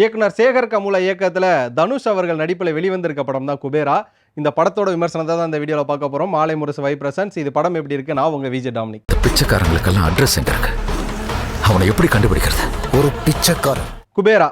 இயக்குனர் சேகர் கமுலா இயக்கத்தில் தனுஷ் அவர்கள் நடிப்பில் வெளிவந்திருக்க படம் தான் குபேரா. இந்த படத்தோட விமர்சனத்தை தான் இந்த வீடியோவில் பார்க்க போகிறோம் மாலை முரசு வை பிரசன்ஸ். இது படம் எப்படி இருக்கு? நான் உங்கள் விஜய் டாமினிக். பிச்சைக்காரங்களுக்கெல்லாம் அட்ரஸ் எங்க இருக்கு? அவனை எப்படி கண்டுபிடிக்கிறது? ஒரு பிச்சைக்காரன். குபேரா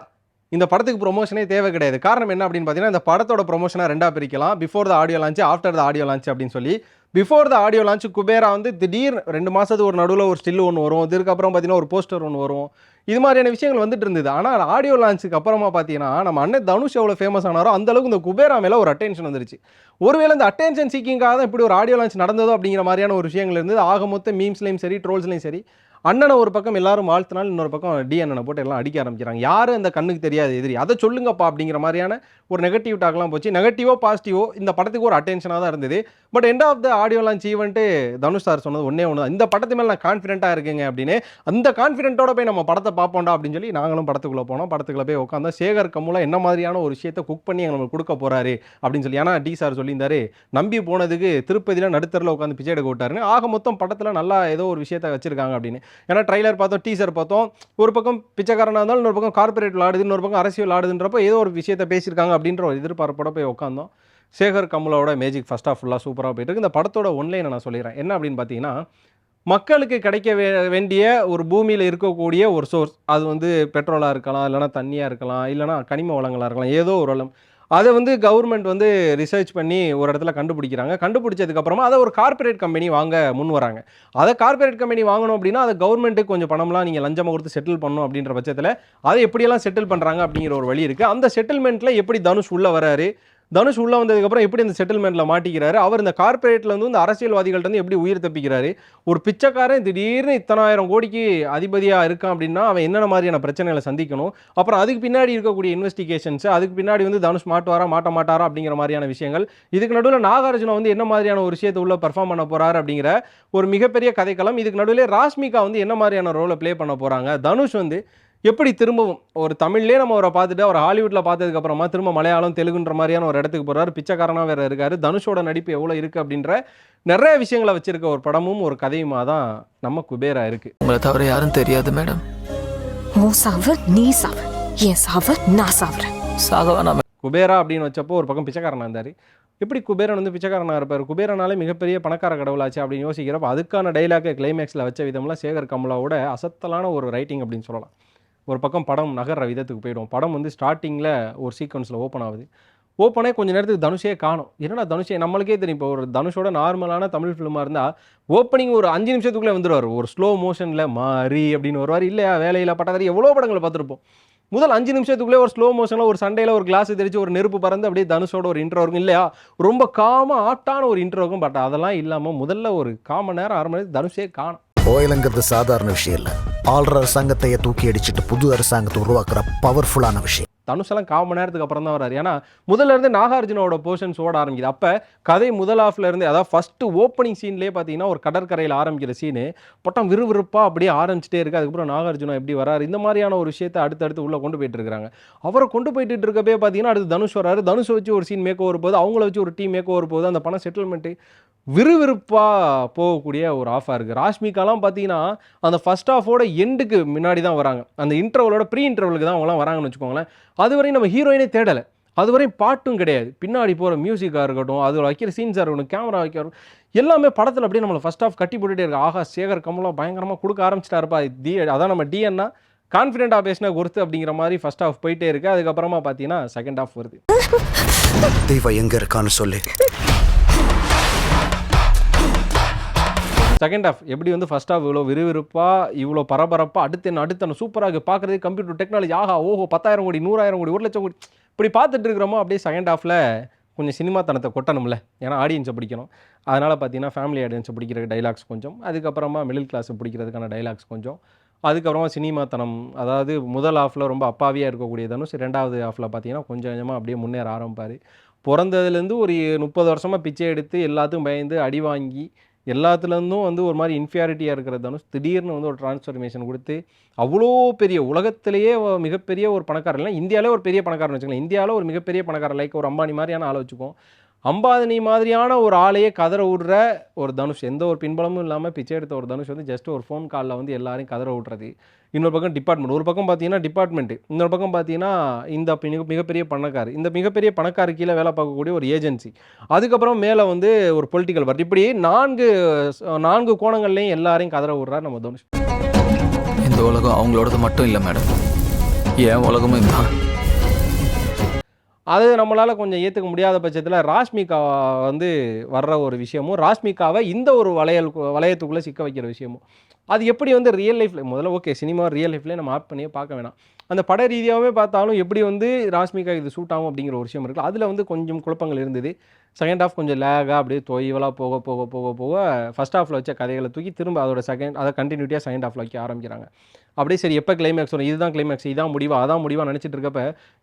இந்த படத்துக்கு ப்ரொமோஷனே தேவை கிடையாது. காரணம் என்ன அப்படின்னு பார்த்தீங்கன்னா இந்த படத்தோட ப்ரொமோஷனை ரெண்டா பிரிக்கலாம். Before the audio launch after the audio launch அப்படின்னு சொல்லி before the audio launch Kuberaa வந்து திடீர் ரெண்டு மாதத்துக்கு ஒரு நடுவில் ஒரு ஸ்டில் ஒன்று வரும். இதுக்கப்புறம் பார்த்தீங்கன்னா ஒரு போஸ்டர் ஒன்று வரும். இது மாதிரியான விஷயங்கள் வந்துட்டு இருந்தது. ஆனால் ஆடியோ லான்ச்சுக்கு அப்புறமா பார்த்தீங்கன்னா நம்ம அண்ணன் தனுஷ் எவ்வளோ ஃபேமஸ் ஆனாரோ அந்த அளவுக்கு இந்த குபேரா மேலே ஒரு அட்டென்ஷன் வந்துருச்சு. ஒருவேளை இந்த அட்டென்ஷன் சீக்கிங்காக தான் இப்படி ஒரு ஆடியோ லான்ச் நடந்ததோ அப்படிங்கிற மாதிரியான ஒரு விஷயங்கள் இருந்தது. ஆக மொத்த மீம்ஸ்லையும் சரி ட்ரோல்ஸ்லையும் சரி. அண்ணனை ஒரு பக்கம் எல்லாரும் வாழ்த்தினால் இன்னொரு பக்கம் டி அண்ணனை போட்டு எல்லாம் அடிக்க ஆரம்பிக்கிறாங்க. யாரும் அந்த கண்ணுக்கு தெரியாது எதிரி? அதை சொல்லுங்கப்பா அப்படிங்கிற மாதிரியான ஒரு நெகட்டிவ் டாக்லாம் போச்சு. நெகட்டிவோ பாசிட்டிவோ இந்த படத்துக்கு ஒரு அட்டென்ஷனாக தான் இருந்தது. But end of the audio launch event Dhanush sir சொன்னது ஒன்றே ஒன்று தான் இந்த படத்து மேலே நான் கான்ஃபிடென்ட்டாக இருக்குங்க அப்படின்னு அந்த கான்ஃபிடென்ட்டோட போய் நம்ம படத்தை பார்ப்போம்டா அப்படின்னு சொல்லி நாங்களும் படத்துக்குள்ளே போனோம். படத்துக்குள்ளே போய் உட்காந்தா சேகர் கமுலா என்ன மாதிரியான ஒரு விஷயத்தை குக் பண்ணி எங்களுக்கு கொடுக்க போகிறாரு அப்படின்னு சொல்லி ஏன்னா டி சார் சொல்லியிருந்தாரு நம்பி போனதுக்கு திருப்பதியில் நடுத்தரில் உட்காந்து பிச்சை எடுக்க விட்டாருன்னு. ஆக மொத்தம் படத்தில் நல்லா ஏதோ ஒரு விஷயத்த வச்சிருக்காங்க அப்படின்னு. ஏன்னா ட்ரைலர் பார்த்தோம் டீசர் பார்த்தோம். ஒரு பக்கம் பிச்சைக்காரனாக இருந்தாலும் இன்னொரு பக்கம் கார்பரேட் விளாடுது இன்னொரு பக்கம் அரசியல் ஆடுதுன்றப்போ ஏதோ ஒரு விஷயத்தை பேசியிருக்காங்க அப்படின்ற ஒரு எதிர்பார்ப்போட போய் உட்காந்தோம் சேகர் கமலோட மேஜிக் ஃபஸ்ட்டாக ஃபுல்லாக சூப்பராக போயிட்டு இருக்கு. இந்த படத்தோட ஒன்லைனை நான் சொல்லிடுறேன். என்ன அப்படின்னு பார்த்தீங்கன்னா மக்களுக்கு கிடைக்க வே வேண்டிய ஒரு பூமியில் இருக்கக்கூடிய ஒரு சோர்ஸ் அது வந்து பெட்ரோலாக இருக்கலாம் இல்லைனா தண்ணியாக இருக்கலாம் இல்லைனா கனிம வளங்களாக இருக்கலாம் ஏதோ ஒரு வளம் அதை வந்து கவர்மெண்ட் வந்து ரிசர்ச் பண்ணி ஒரு இடத்துல கண்டுபிடிக்கிறாங்க. கண்டுபிடிச்சதுக்கப்புறமா அதை ஒரு கார்ப்பரேட் கம்பெனி வாங்க முன் வராங்க. அதை கார்ப்பரேட் கம்பெனி வாங்கணும் அப்படின்னா அதை கவர்மெண்ட்டுக்கு கொஞ்சம் பணம்லாம் நீங்கள் லஞ்சமாக கொடுத்து செட்டில் பண்ணணும் அப்படின்ற பட்சத்தில் அதை எப்படியெல்லாம் செட்டில் பண்ணுறாங்க அப்படிங்கிற ஒரு வழி இருக்குது அந்த செட்டில்மெண்ட்டில் எப்படி தனுஷ் உள்ளே வராரு தனுஷ் உள்ள வந்ததுக்கப்புறம் எப்படி இந்த செட்டில்மெண்ட்டில் மாட்டிக்கிறாரு? அவர் இந்த கார்ப்பரேட்ல வந்து இந்த அரசியல்வாதிகள்ட்ட இருந்து எப்படி உயிர் தப்பிக்கிறாரு? ஒரு பிச்சைக்காரன் திடீர்னு இத்தனாயிரம் கோடிக்கு அதிபதியாக இருக்கான் அப்படின்னா அவன் என்னென்ன மாதிரியான பிரச்சனைகளை சந்திக்கணும்? அப்புறம் அதுக்கு பின்னாடி இருக்கக்கூடிய இன்வெஸ்டிகேஷன்ஸ் அதுக்கு பின்னாடி வந்து தனுஷ் மாட்டுவாரா மாட்ட மாட்டாரா அப்படிங்கிற மாதிரியான விஷயங்கள். இதுக்கு நடுவில் நாகார்ஜுனா வந்து என்ன மாதிரியான ஒரு விஷயத்தை உள்ள பர்ஃபார்ம் பண்ண போறாரு அப்படிங்கிற ஒரு மிகப்பெரிய கதைக்களம். இதுக்கு நடுவில் ராஷ்மிகா வந்து என்ன மாதிரியான ரோலை ப்ளே பண்ண போறாங்க? தனுஷ் வந்து எப்படி திரும்பவும் ஒரு தமிழ்லேயே நம்ம அவரை பார்த்துட்டு அவர் ஹாலிவுட்டில் பார்த்ததுக்கு அப்புறமா திரும்ப மலையாளம் தெலுங்குன்ற மாதிரியான ஒரு இடத்துக்கு போறாரு. பிச்சைக்காரனா வேற இருக்காரு. தனுஷோட நடிப்பு எவ்வளோ இருக்கு அப்படின்ற நிறைய விஷயங்களை வச்சிருக்க ஒரு படமும் ஒரு கதையுமா தான் நம்ம குபேரா இருக்கு. உங்களை தவிர யாரும் தெரியாது மேடம். நீ சாவு. என் சாவு நான் சாவுறேன். சாகவா குபேரா அப்படின்னு வச்சப்போ ஒரு பக்கம் பிச்சைக்காரனா இருந்தார். எப்படி குபேரன் வந்து பிச்சைக்காரனா இருப்பார்? குபேரனாலே மிகப்பெரிய பணக்கார கடவுளாச்சு அப்படின்னு யோசிக்கிறப்ப அதுக்கான டைலாக்கை கிளைமேக்ஸில் வச்ச விதம்லாம் சேகர் கமலாவோட அசத்தலான ஒரு ரைட்டிங் அப்படின்னு சொல்லலாம். ஒரு பக்கம் படம் நகர்ற விதத்துக்கு போயிடும். படம் வந்து ஸ்டார்டிங்கில் ஒரு சீக்வன்ஸில் ஓப்பன் ஆகுது. ஓப்பனே கொஞ்ச நேரத்துக்கு தனுஷே காணும். என்னடா தனுஷே? நம்மளுக்கே தெரியும். இப்போ ஒரு தனுஷோட நார்மலான தமிழ் ஃபிலிமாக இருந்தால் ஓப்பனிங் ஒரு அஞ்சு நிமிஷத்துக்குள்ளே வந்துடுவார் ஒரு ஸ்லோ மோஷனில் மாறி அப்படின்னு வருவார். இல்லையா? வேலையில் பட்டதாரி எவ்வளோ படங்களை பார்த்துருப்போம். முதல் அஞ்சு நிமிஷத்துக்குள்ளே ஒரு ஸ்லோ மோஷனில் ஒரு சண்டையில் ஒரு கிளாஸ் தெரிச்சு ஒரு நெருப்பு பறந்து அப்படியே தனுஷோட ஒரு இன்ட்ரோ இருக்கும். இல்லையா? ரொம்ப காம ஆட்டான ஒரு இன்ட்ரோ இருக்கும். பட் அதெல்லாம் இல்லாமல் முதல்ல ஒரு காமன் நேரம் அரை மணி தனுஷே காணும். ஓயிலுங்கிறது சாதாரண விஷயம் இல்லை. ஆள்ற அரசாங்கத்தையே தூக்கி அடிச்சுட்டு புது அரசாங்கத்தை உருவாக்குற பவர்ஃபுல்லான விஷயம். தனுஷெல்லாம் கால் மணி நேரத்துக்கு அப்புறம் தான் வராரு. ஏன்னா முதல்ல இருந்து நாகார்ஜுனோட போர்ஷன்ஸ் ஓட ஆரம்பிக்குது. அப்போ கதை முதல் ஆஃப்லேருந்து இருந்து அதாவது ஃபர்ஸ்ட் ஓப்பனிங் சீன்லேயே பார்த்தீங்கன்னா ஒரு கடற்கரையில் ஆரம்பிக்கிற சீனு பட்டம் விறுவிறுப்பாக அப்படியே ஆரம்பிச்சிட்டே இருக்கு. அதுக்கப்புறம் நாகார்ஜுனா எப்படி வராரு இந்த மாதிரியான ஒரு விஷயத்தை அடுத்தடுத்து உள்ளே கொண்டு போயிட்டு இருக்காங்க. அவரை கொண்டு போயிட்டு இருக்கப்பே பார்த்தீங்கன்னா அடுத்து தனுஷ் வராரு. தனுஷ் வச்சு ஒரு சீன் மேக் ஓவர் போகுது. அவங்கள வச்சு ஒரு டீம் மேக் ஓவர் போகுது. அந்த பணம் செட்டில்மெண்ட்டு விறுவிறுப்பாக போகக்கூடிய ஒரு ஆஃபாக இருக்குது ராஷ்மிகாலாம் பார்த்தீங்கன்னா அந்த ஃபர்ஸ்ட் ஆஃபோட எண்டுக்கு முன்னாடி தான் வராங்க. அந்த இன்டர்வலோட ப்ரீ இன்டர்வலுக்கு தான் அவங்களாம் வராங்கன்னு வச்சுக்கோங்களேன். அதுவரையும் நம்ம ஹீரோயினே தேடலை. அதுவரையும் பாட்டும் கிடையாது. பின்னாடி போகிற மியூசிக்காக இருக்கட்டும் அது வைக்கிற சீன்ஸாக இருக்கட்டும் கேமரா வைக்கிறோம் எல்லாமே படத்தில் அப்படியே நம்மளை ஃபஸ்ட் ஆஃப் கட்டி போட்டுட்டே இருக்கு. ஆஹா சேகர் கமலா பயங்கரமாக கொடுக்க ஆரம்பிச்சிட்டாருப்பா. டி அதான் நம்ம டிஎன்னா கான்ஃபிடென்ட்டாக பேசினா குருத்து அப்படிங்கிற மாதிரி ஃபஸ்ட் ஆஃப் போயிட்டே இருக்கு. அதுக்கப்புறமா பார்த்தீங்கன்னா செகண்ட் ஆஃப் வருது. தெய்வம் எங்கே இருக்கான்னு சொல்லி. செகண்ட் ஆஃப் எப்படி வந்து ஃபர்ஸ்ட் ஆஃப் இவ்வளோ விறுவிறுப்பாக இவ்வளோ பரபரப்பாக அடுத்து என்ன அடுத்து என்ன சூப்பராக பார்க்குறது கம்ப்யூட்டர் டெக்னாலஜி ஆஹா ஓஹோ பத்தாயிரம் கோடி நூறாயிரம் கோடி ஒரு லட்சம் கோடி. இப்படி பார்த்துட்டு இருக்கிறோமோ அப்படியே செகண்ட் ஆஃபில் கொஞ்சம் சினிமா தனத்தை கொட்டணும்ல. ஏன்னா ஆடியன்ஸை பிடிக்கணும். அதனால் பார்த்தீங்கன்னா ஃபேமிலி ஆடியன்ஸை பிடிக்கிற டைலாக்ஸ் கொஞ்சம். அதுக்கப்புறமா மிடில் கிளாஸை பிடிக்கிறதுக்கான டைலாக்ஸ் கொஞ்சம். அதுக்கப்புறமா சினிமாத்தனம் அதாவது முதல் ஆஃபில் ரொம்ப அப்பாவியாக இருக்கக்கூடிய சரி ரெண்டாவது ஆஃபில் பார்த்தீங்கன்னா கொஞ்சம் கொஞ்சமாக அப்படியே முன்னேற ஆரம்பிப்பார். பிறந்ததுலேருந்து ஒரு முப்பது வருஷமாக பிச்சை எடுத்து எல்லாத்தையும் பயந்து அடி வாங்கி எல்லாத்துலேருந்தும் வந்து ஒரு மாதிரி இன்ஃபியாரிட்டியாக இருக்கிற தனுஷ் திடீர்னு வந்து ஒரு டிரான்ஸ்ஃபர்மேஷன் கொடுத்து அவ்வளோ பெரிய உலகத்திலேயே மிகப்பெரிய ஒரு பணக்காரர். இல்லை இந்தியாவிலே ஒரு பெரிய பணக்காரன் வச்சுக்கலாம் இந்தியாவில் ஒரு மிகப்பெரிய பணக்காரர். லைக் ஒரு அம்பானி மாதிரியான ஆளை வச்சுக்கோம் அம்பாதினி மாதிரியான ஒரு ஆளையே கதற விடுற ஒரு தனுஷ். எந்த ஒரு பின்பலமும் இல்லாமல் பிச்சை எடுத்த ஒரு தனுஷ் வந்து ஜஸ்ட் ஒரு ஃபோன் காலில் வந்து எல்லாரையும் கதற விடுறது. இன்னொரு பக்கம் டிபார்ட்மெண்ட் ஒரு பக்கம் பார்த்தீங்கன்னா டிபார்ட்மெண்ட் இன்னொரு பக்கம் பார்த்தீங்கன்னா இந்த மிக மிகப்பெரிய பணக்கார். இந்த மிகப்பெரிய பணக்கார கீழே வேலை பார்க்கக்கூடிய ஒரு ஏஜென்சி அதுக்கப்புறம் மேலே வந்து ஒரு பொலிட்டிக்கல் பார்ட்டி இப்படி நான்கு நான்கு கோணங்கள்லையும் எல்லாரையும் கதற விடுறார் நம்ம தனுஷ். இந்த உலகம் அவங்களோடது மட்டும் இல்லை மேடம் என் உலகமும் இதுதான்? அது நம்மளால் கொஞ்சம் ஏற்றுக்க முடியாத பட்சத்தில் ராஷ்மிகா வந்து வர்ற ஒரு விஷயமும் ராஷ்மிகாவை இந்த ஒரு வளையல் வளையத்துக்குள்ளே சிக்க வைக்கிற விஷயமும். அது எப்படி வந்து ரியல் லைஃப்பில் முதல்ல ஓகே சினிமா ரியல் லைஃப்லேயே நம்ம ஆப் பண்ணியே பார்க்க வேணாம். அந்த பட ரீதியாகவே பார்த்தாலும் எப்படி வந்து ராஷ்மிகா இது சூட் ஆகும் அப்படிங்கிற ஒரு விஷயம் இருக்குது அதில் வந்து கொஞ்சம் குழப்பங்கள் இருந்தது. செகண்ட் ஹாஃப் கொஞ்சம் லேகாக அப்படியே தொய்வலாக போக போக போக போக ஃபஸ்ட் ஹாஃபில் வச்ச கதைகளை தூக்கி திரும்ப அதோட செகண்ட் அதை கண்டினியூட்டியாக செகண்ட் ஹாஃபில் வைக்க ஆரம்பிக்கிறாங்க. அப்படியே சரி எப்போ கிளைமேக்ஸ் வரும்? இதுதான் கிளைமேக்ஸ் இதான் முடிவா அதான் முடிவாக நினச்சிட்டு இருக்கப்ப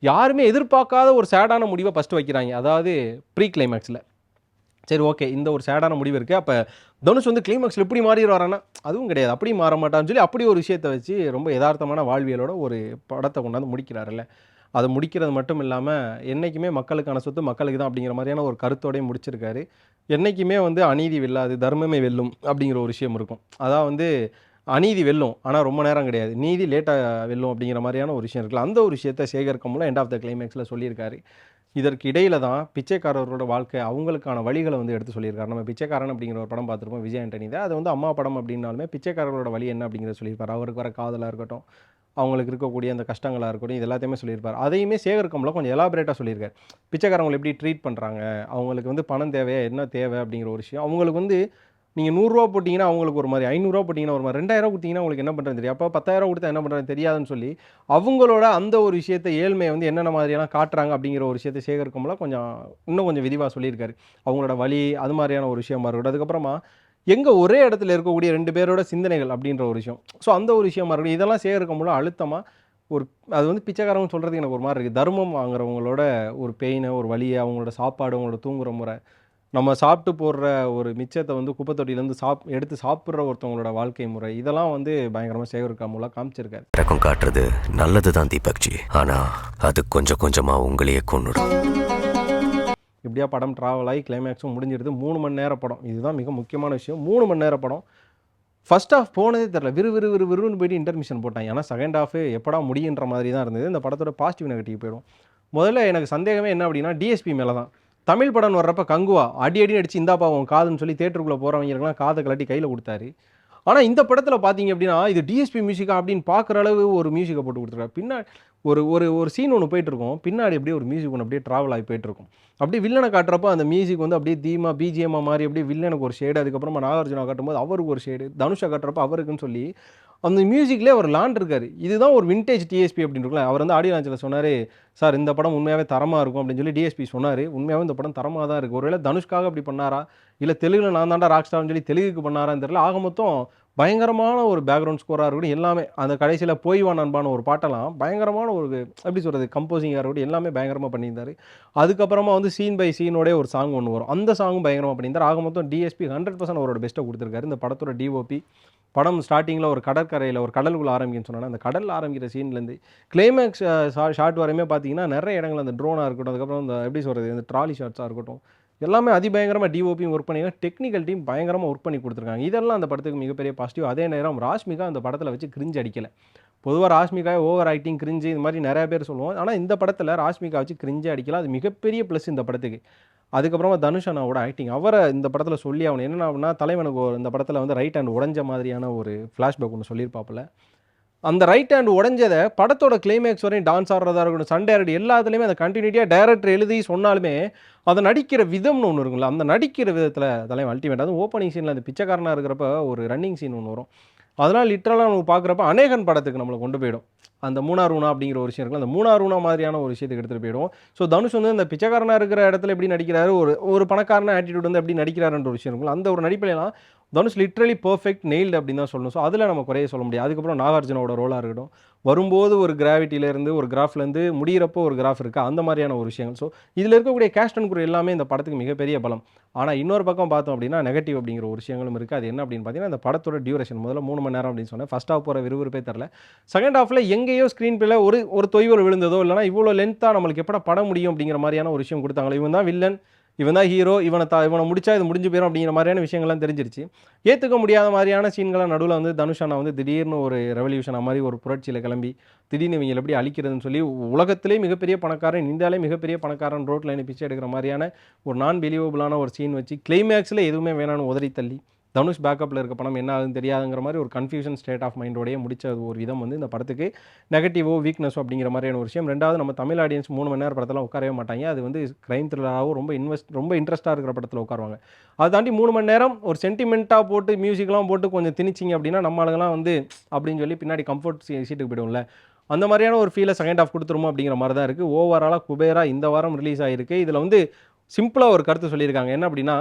யாருமே எதிர்பார்க்காத ஒரு சேடான முடிவை ஃபஸ்ட்டு வைக்கிறாங்க. அதாவது ப்ரீ கிளைமேக்ஸில் சரி ஓகே இந்த ஒரு சேடான முடிவு இருக்குது அப்போ தனுஷ் வந்து கிளைமேக்ஸில் எப்படி மாறிடுவாரான்னா அதுவும் கிடையாது. அப்படி மாற மாட்டான்னு சொல்லி அப்படி ஒரு விஷயத்தை வச்சு ரொம்ப யதார்த்தமான வாழ்வியலோட ஒரு படத்தை கொண்டாந்து முடிக்கிறாருல்ல. அதை முடிக்கிறது மட்டும் இல்லாமல் என்றைக்குமே மக்களுக்கான சொத்து மக்களுக்கு தான் அப்படிங்கிற மாதிரியான ஒரு கருத்தோடையும் முடிச்சிருக்காரு. என்றைக்குமே வந்து அநீதி வெல்லாது தர்மமே வெல்லும் அப்படிங்கிற ஒரு விஷயம் இருக்கும். அதான் வந்து அநீதி வெல்லும் ஆனால் ரொம்ப நேரம் கிடையாது. நீதி லேட்டாக வெல்லும் அப்படிங்கிற மாதிரியான ஒரு விஷயம் இருக்குல்ல. அந்த ஒரு விஷயத்தை Sekhar Kammula end of the கிளைமேக்ஸில் சொல்லியிருக்காரு. இதற்கு இடையில தான் பிச்சைக்காரர்களோட வாழ்க்கை அவங்களுக்கான வழிகளை வந்து எடுத்து சொல்லியிருக்காரு. நம்ம பிச்சைக்காரன் அப்படிங்கிற ஒரு படம் பார்த்துருப்போம் விஜய் ஆண்டனி தான் அது வந்து அம்மா படம் அப்படின்னாலுமே பிச்சைக்காரர்களோட வழி என்ன அப்படிங்கிறத சொல்லியிருப்பார். அவருக்கு வர காதலாக இருக்கட்டும் அவங்களுக்கு இருக்கக்கூடிய அந்த கஷ்டங்களாக இருக்கட்டும் இது எல்லாத்தையுமே சொல்லியிருப்பார். அதையுமே சேகர் கொஞ்சம் எலாபரேட்டாக சொல்லியிருக்காரு. பிச்சைக்காரவங்களை எப்படி ட்ரீட் பண்ணுறாங்க அவங்களுக்கு வந்து பணம் தேவையா என்ன தேவை அப்படிங்கிற ஒரு விஷயம். அவங்களுக்கு வந்து நீங்கள் நூறுரூவா போட்டிங்கன்னா அவங்களுக்கு ஒரு மாதிரி ஐநூறுரூவா போட்டிங்கன்னா ஒரு மாதிரி ரெண்டாயிரம் கொடுத்தீங்கன்னா உங்களுக்கு என்ன பண்ணுறது தெரியும் அப்போ பத்தாயிரம் கொடுத்தா என்ன பண்ணுறது தெரியாதுன்னு சொல்லி அவங்களோட அந்த ஒரு விஷயத்தை ஏழ்மையை வந்து என்னென்ன மாதிரியெல்லாம் காட்டுறாங்க அப்படிங்கிற ஒரு விஷயத்தை சேகர் கொஞ்சம் இன்னும் கொஞ்சம் விரிவாக சொல்லியிருக்காரு. அவங்களோட வழி அது மாதிரியான ஒரு விஷயமா இருக்கட்டும். அதுக்கப்புறமா எங்கே ஒரே இடத்துல இருக்கக்கூடிய ரெண்டு பேரோட சிந்தனைகள் அப்படின்ற ஒரு விஷயம். ஸோ அந்த ஒரு விஷயமா இருக்கட்டும். இதெல்லாம் சேகரிக்கும்போது அழுத்தமாக ஒரு அது வந்து பிச்சைக்காரங்க சொல்கிறதுக்கு எனக்கு ஒரு மாதிரி இருக்குது தர்மம் வாங்குறவங்களோட ஒரு பெயினை ஒரு வலியை அவங்களோட சாப்பாடு அவங்களோட தூங்குற முறை நம்ம சாப்பிட்டு போடுற ஒரு மிச்சத்தை வந்து குப்பை தொட்டியிலேருந்து சாப் எடுத்து சாப்பிட்ற ஒருத்தவங்களோட வாழ்க்கை முறை இதெல்லாம் வந்து பயங்கரமாக சேகர் கமலா காமிச்சிருக்காரு. இறக்கம் காட்டுறது நல்லது தான் தீபக்ஜி. ஆனா அது கொஞ்சம் கொஞ்சமா உங்களையே கொன்னுடும். இப்படியா படம் ட்ராவல் ஆகி கிளைமேக்ஸும் முடிஞ்சிருது. மூணு மணி நேர படம். இதுதான் மிக முக்கியமான விஷயம். மூணு மணி நேர படம். ஃபர்ஸ்ட் ஹாஃப் போனதே தெரில விறு விறு விறு விறுன்னு போயிட்டு இன்டர்மிஷன் போட்டாங்க ஏன்னா செகண்ட் ஹாஃபு எப்படா முடியுன்ற மாதிரி தான் இருந்தது. இந்த படத்தோட பாசிட்டிவ் நெகட்டிவ் போயிடும். முதல்ல எனக்கு சந்தேகமே என்ன அப்படின்னா டிஎஸ்பி மேலே தான் தமிழ் படம் வர்றப்ப கங்குவா அடி அடி அடிச்சு இந்தாப்பா உன் காதுன்னு சொல்லி தேட்டருக்குள்ளே போகிறவங்களுக்குலாம் காதை கலட்டி கையில் கொடுத்தாரு. ஆனால் இந்த படத்தில் பார்த்தீங்க அப்படின்னா இது டிஎஸ்பி மியூசிக்கா அப்படின்னு பார்க்குற அளவு ஒரு மியூசிக்கை போட்டு கொடுத்துருக்காரு. பின்னாடி ஒரு ஒரு ஒரு சீன் ஒன்று போயிட்டுருக்கும் பின்னாடி அப்படியே ஒரு மியூசிக் ஒன்று அப்படியே ட்ராவல் ஆகி போயிட்டுருக்கும் அப்படியே வில்லனை காட்டுறப்ப அந்த மியூசிக் வந்து அப்படியே தீமா பிஜிஎம்மா மாதிரி அப்படியே வில்லனுக்கு ஒரு ஷேடு அதுக்கப்புறமா நாகார்ஜுனா காட்டும்போது அவருக்கு ஒரு ஷேடு தனுஷா காட்டுறப்ப அவருக்குன்னு சொல்லி அந்த மியூசிக்லேயே அவர் லாண்ட் இருக்கார். இதுதான் ஒரு விண்டேஜ் டிஎஸ்பி அப்படின்னு இருக்குல்ல அவர் வந்து ஆடியோ லான்ச்சில் சொன்னார் சார் இந்த படம் உண்மையாகவே தரமாக இருக்கும்? அப்படின்னு சொல்லி டிஎஸ்பி சொன்னார். உண்மையாகவே இந்த படம் தரமாக தான் இருக்குது ஒருவேளை தனுஷ்காக அப்படி பண்ணாரா? இல்லை தெலுங்கில் நான் தாண்டா ராக் ஸ்டார்னு சொல்லி தெலுங்குக்கு பண்ணாரான்னு தெரியல. ஆக மொத்தம் பயங்கரமான ஒரு பேக்ரவுண்ட் ஸ்கோராக இருக்கட்டும் எல்லாமே அந்த கடைசியில் போய் வா நண்பான ஒரு பாட்டெல்லாம் பயங்கரமான ஒரு எப்படி சொல்கிறது கம்போசிங்காக இருக்கட்டும் எல்லாமே பயங்கரமாக பண்ணியிருந்தார். அதுக்கப்புறமா வந்து சீன் பை சீனோடய ஒரு சாங் ஒன்று வரும். அந்த சாங்கும் பயங்கரமாக பண்ணியிருந்தார். ஆக மொத்தம் டிஎஸ்பி ஹண்ட்ரட் பர்சன்ட் அவரோட பெஸ்ட்டை கொடுத்துருக்காரு. இந்த படத்தோட டிஓபி படம் ஸ்டார்டிங்கில் ஒரு கடற்கரையில் ஒரு கடலுக்குள்ள ஆரம்பிக்குன்னு சொன்னால் அந்த கடலில் ஆரம்பிக்கிற சீன்லேருந்து கிளைமேக்ஸ் ஷார்ட் வரையுமே பார்த்தீங்கன்னா நிறைய இடங்கள் அந்த ட்ரோனாக இருக்கட்டும் அதுக்கப்புறம் இந்த எப்படி சொல்கிறது இந்த ட்ராலி ஷார்ட்ஸாக இருக்கட்டும் எல்லாமே அதிபயங்கரமாக டிஓபியும் ஒர்க் பண்ணி டெக்னிக்கல் டீம் பயங்கரமாக ஒர்க் பண்ணி கொடுத்துருக்காங்க. இதெல்லாம் அந்த படத்துக்கு மிகப்பெரிய பாசிட்டிவ் அதே நேரம் ராஷ்மிகா அந்த படத்தில் வச்சு கிரிஞ்சு அடிக்கலை. பொதுவாக ராஷ்மிகா ஓவர் ஆக்டிங் கிரிஞ்சு இது மாதிரி நிறைய பேர் சொல்லுவோம். ஆனால் இந்த படத்தில் ராஷ்மிகா வச்சு கிரிஞ்சு அடிக்கல. அது மிகப்பெரிய ப்ளஸ் இந்த படத்துக்கு. அதுக்கப்புறமா தனுஷ் அண்ணாவோட ஆக்டிங் அவரை இந்த படத்தில் சொல்லி அவன் என்ன அப்படின்னா தலைவனுக்கு இந்த படத்தில் வந்து ரைட் ஹேண்ட் உடஞ்ச மாதிரியான ஒரு ஃப்ளாஷ்பேக் ஒன்று சொல்லியிருப்பாப்புல. அந்த ரைட் ஹேண்ட் உடஞ்சதை படத்தோட கிளைமேக்ஸ் வரையும் டான்ஸ் ஆடுறதா இருக்கட்டும் சண்டே ஆடி எல்லாத்துலேயுமே அந்த கண்டினியூட்டியாக டேரக்டர் எழுதி சொன்னாலுமே அதை நடிக்கிற விதம்னு ஒன்று இருக்குல்ல அந்த நடிக்கிற விதத்தில் தலைவன் அல்டிமேட் அதுவும் ஓப்பனிங் சீனில் அந்த பிச்சைக்காரனாக இருக்கிறப்ப ஒரு ரன்னிங் சீன் ஒன்று வரும். அதெல்லாம் லிட்டரலாக நம்ம பார்க்குறப்ப அநேகன் படத்துக்கு நம்மளை கொண்டு போயிடும். அந்த மூணார் ஊனா அப்படிங்கிற ஒரு விஷயம் இருக்குல்ல அந்த மூணார் மாதிரியான ஒரு விஷயத்துக்கு எடுத்துகிட்டு போயிடும் ஸோ தனுஷ் வந்து இந்த பிச்சைக்காரனாக இருக்கிற இடத்துல எப்படி நடிக்கிறாரு ஒரு ஒரு பணக்காரன ஆட்டிடியூட் வந்து எப்படி நடிக்கிறாருன்ற ஒரு விஷயம் இருக்குல்ல அந்த ஒரு நடிப்பிலாம் தனுஷ் லிட்ரலி பர்ஃபெக்ட் நெயில்டு அப்படின்னு தான் சொல்லணும். ஸோ அதில் நம்ம குறைய சொல்ல முடியாது. அதுக்கப்புறம் நாகார்ஜுனோட ரோலாக இருக்கட்டும். வரும்போது ஒரு கிராவிட்டியிலேருந்து ஒரு கிராஃப்லேருந்து முடிகிறப்போ ஒரு கிராஃப் இருக்குது அந்த மாதிரியான ஒரு விஷயங்கள். ஸோ இதில் இருக்கக்கூடிய கேஸ்ட் அண்ட் குரு எல்லாமே இந்த படத்துக்கு மிகப்பெரிய பலம். ஆனால் இன்னொரு பக்கம் பார்த்தோம் அப்படின்னா நெகட்டிவ் அப்படிங்கிற ஒரு விஷயங்களும் இருக்குது அது என்ன அப்படின்னு பார்த்தீங்கன்னா இந்த படத்தோட டியூரேஷன் முதல்ல மூணு மணி நேரம் அப்படின்னு சொன்னேன். ஃபஸ்ட் ஹாஃப் போகிற விறுவிறுப்பே தெரில செகண்ட் ஹாஃபில் எங்கேயோ ஸ்க்ரீன் பிளே ஒரு ஒரு தொய்வல் விழுந்ததோ இல்லைனா இவ்வளோ லென்த்தாக நம்மளுக்கு எப்படா படம் முடியும் அப்படிங்கிற மாதிரியான ஒரு விஷயம் கொடுத்தாங்களோ இவன் தான் வில்லன் இவன் தான் ஹீரோ இவனை த இவனை முடிச்சா இது முடிஞ்சு போயிடும் அப்படிங்கிற மாதிரியான விஷயங்கள்லாம் தெரிஞ்சிருச்சு. ஏற்றுக்க முடியாத மாதிரியான சீன்களை நடுவில் வந்து தனுஷ் அண்ணா வந்து திடீர்னு ஒரு ரெவல்யூஷன் மாதிரி ஒரு புரட்சியில் கிளம்பி திடீர்னு இவங்க எப்படி அழிக்கிறதுன்னு சொல்லி உலகத்திலே மிகப்பெரிய பணக்காரன் இந்தியாவிலே மிகப்பெரிய பணக்காரன் ரோட்டில் என்ன பிச்சை எடுக்கிற மாதிரியான ஒரு நான் பிலீவபிளான ஒரு சீன் வச்சு கிளைமேக்ஸில் எதுவுமே வேணான்னு உதறி தள்ளி. தனுஷ் பேக்கப்பில் இருக்க படம் என்ன ஆகுதுன்னு தெரியாதுங்கிற மாதிரி ஒரு கன்ஃபியூஷன் ஸ்டேட் ஆஃப் மைண்டோடய முடிச்ச ஒரு விதம் வந்து இந்த படத்துக்கு நெகட்டிவோ வீக்னஸோ அப்படிங்கிற மாதிரியான ஒரு விஷயம். ரெண்டாவது நம்ம தமிழ் ஆடியன்ஸ் மூணு மணி நேரம் படத்தில் உட்காரவே மாட்டாங்க. அது வந்து கிரைம் த்ரில்லராகவும் ரொம்ப இன்வெஸ்ட் ரொம்ப இன்ட்ரெஸ்ட்டாக இருக்கிற படத்தில் உட்காருவாங்க. அதை தாண்டி மூணு மணி நேரம் ஒரு சென்டிமெண்ட்டாக போட்டு மியூசிக்லாம் போட்டு கொஞ்சம் திணிச்சிங்க அப்படின்னா நம்ம ஆளுங்கலாம் வந்து அப்படின்னு சொல்லி பின்னாடி கம்ஃபர்ட் சீட்டுக்கு போயிடும்ல அந்த மாதிரியான ஒரு ஃபீலை செகண்ட் ஆஃப் கொடுத்துருமோ அப்படிங்கிற மாதிரி தான் இருக்குது ஓவராலாக குபேரா இந்த வாரம் ரிலீஸ் ஆகிருக்கு இதில் வந்து சிம்பிளாக ஒரு கருத்து சொல்லியிருக்காங்க. என்ன அப்படின்னா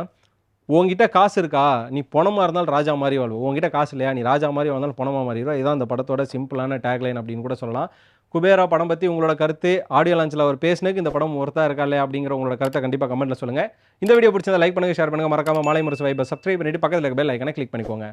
உங்ககிட்ட காசு இருக்கா? நீ பணமாக இருந்தாலும் ராஜா மாதிரி வாழ்வு. உங்ககிட்ட காசு இல்லையா? நீ ராஜா மாதிரி வாழ்ந்தாலும் பணமாக மாறிடுவா இதுதான் அந்த படத்தோட சிம்பிளான டேக்லைன் அப்படின்னு கூட சொல்லலாம். குபேரா படம் பற்றி உங்களோட கருத்து ஆடியோ லான்ச்சில் அவர் பேசினதுக்கு இந்த படம் ஒருத்தா இருக்கா இல்லையா அப்படிங்கிற உங்களோட கருத்தை கண்டிப்பாக கமெண்ட்டில் சொல்லுங்கள் இந்த வீடியோ பிடிச்சதை லைக் பண்ணுங்கள் ஷேர் பண்ணுங்கள் மறக்காமல் மாலை முரசு வைப்பை சப்ஸ்கிரைப் பண்ணிட்டு பக்கத்தில் இருக்க பெல் ஐக்கனை கிளிக் பண்ணிக்கோங்க.